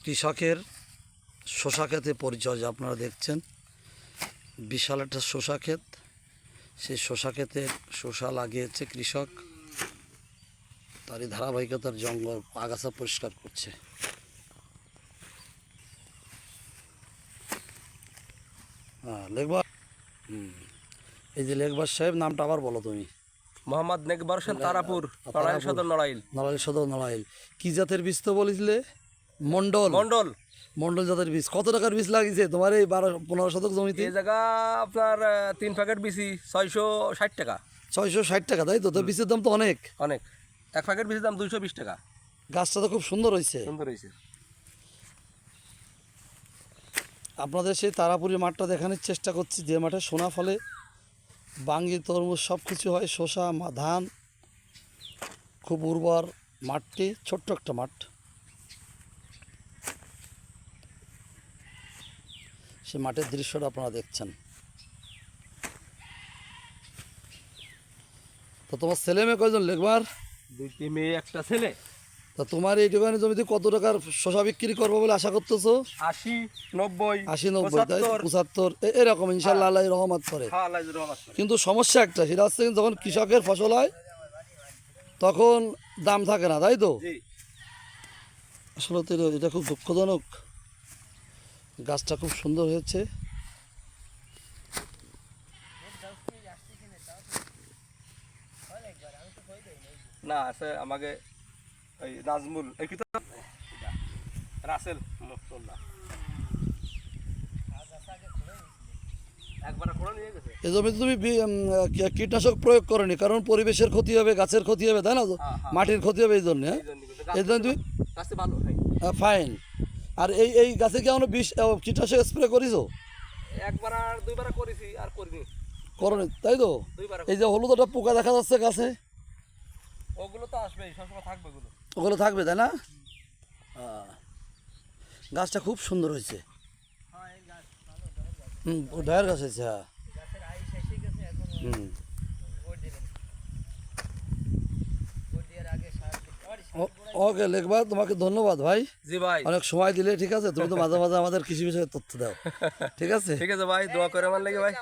কৃষকের শশা ক্ষেতে পরিচর্যা আপনারা দেখছেন। বিশাল একটা শশা ক্ষেত সেই শশা ক্ষেতে শশা লাগিয়েছে কৃষক। তারই ধারাবাহিকতার জঙ্গল আগাছা পরিষ্কার করছে। হ্যাঁ লেখবার হুম এই যে লেখবার সাহেব নামটা আবার বলো তুমি। মোহাম্মদ নেকবর হোসেন তারাপুর তারাপুর। নড়াইল সদর নড়াইল নড়াইল সদর নড়াইল কি জাতের বীজ তো বলেছিলে? মন্ডল। মন্ডল। মন্ডল জাতের বীজ। কত টাকার বীজ লাগিয়েছে? তোমার এই বারো পনেরো শতক জমিতে? এই জায়গা আপনার তিন প্যাকেট বিসি ছয়শো ষাট টাকা। ছয়শো ষাট টাকা তাই তো? তো বীজের দাম তো অনেক। অনেক। এক প্যাকেট বিসির দাম দুইশো বিশ টাকা। গাছটা তো খুব সুন্দর হয়েছে। সুন্দর হয়েছে। আপনাদের সেই তারাপুরি মাঠটা দেখানোর চেষ্টা করছি। যে মাঠে সোনা ফলে বাঙ্গি তরমুজ সব কিছু হয়। শসা মা- ধান খুব উর্বর মাঠটি ছোট্ট একটা মাঠ। সে মাঠের দৃশ্যটা আপনারা দেখছেন। তো তোমার ছেলে মেয়ে কয়জন লেখবার? দুইটি মেয়ে একটা ছেলে। তা তোমার এইটুখানি জমিতে কত টাকার শসা বিক্রি করব বলে আশা করতেছো? আশি নব্বই আশি নব্বই তাই পঁচাত্তর। এরকম ইনশাল্লাহ আল্লাহ রহমত করে। হ্যাঁ, আল্লাহ যদি রহমত করে। কিন্তু সমস্যা একটা সেটা হচ্ছে যখন কৃষকের ফসল হয় তখন দাম থাকে না তাই তো? আসলে তো এটা খুব দুঃখজনক। গাছটা খুব সুন্দর হয়েছে। না আছে আমাকে ওই নাজমুল রাসেল জমিতে তুমি কীটনাশক প্রয়োগ করনি কারণ পরিবেশের ক্ষতি হবে গাছের ক্ষতি হবে তাই না হ্যাঁ, হ্যাঁ। মাটির ক্ষতি হবে এই জন্য হ্যাঁ? এই জন্য তুমি ফাইন আর এই এই গাছে কি আমরা বিষ কীটনাশক স্প্রে করিছো? একবার আর দুইবার করেছি আর করিনি। করনি তাই তো? এই যে হলুদ একটা পোকা দেখা যাচ্ছে গাছে? ওগুলো তো আসবেই সবসময় থাকবে ওগুলো। ওগুলো থাকবে তাই না? গাছটা খুব সুন্দর হয়েছে। হুম ও ঢায়ের গাছ হয়েছে হ্যাঁ। হুম। ওকে লেখবা তোমাকে ধন্যবাদ ভাই। জি ভাই। অনেক সময় দিলে ঠিক আছে? তুমি তো মাঝে মাঝে আমাদের কৃষি বিষয়ে তথ্য দাও। ঠিক আছে? ঠিক আছে ভাই দোয়া করে আমার লাগে ভাই।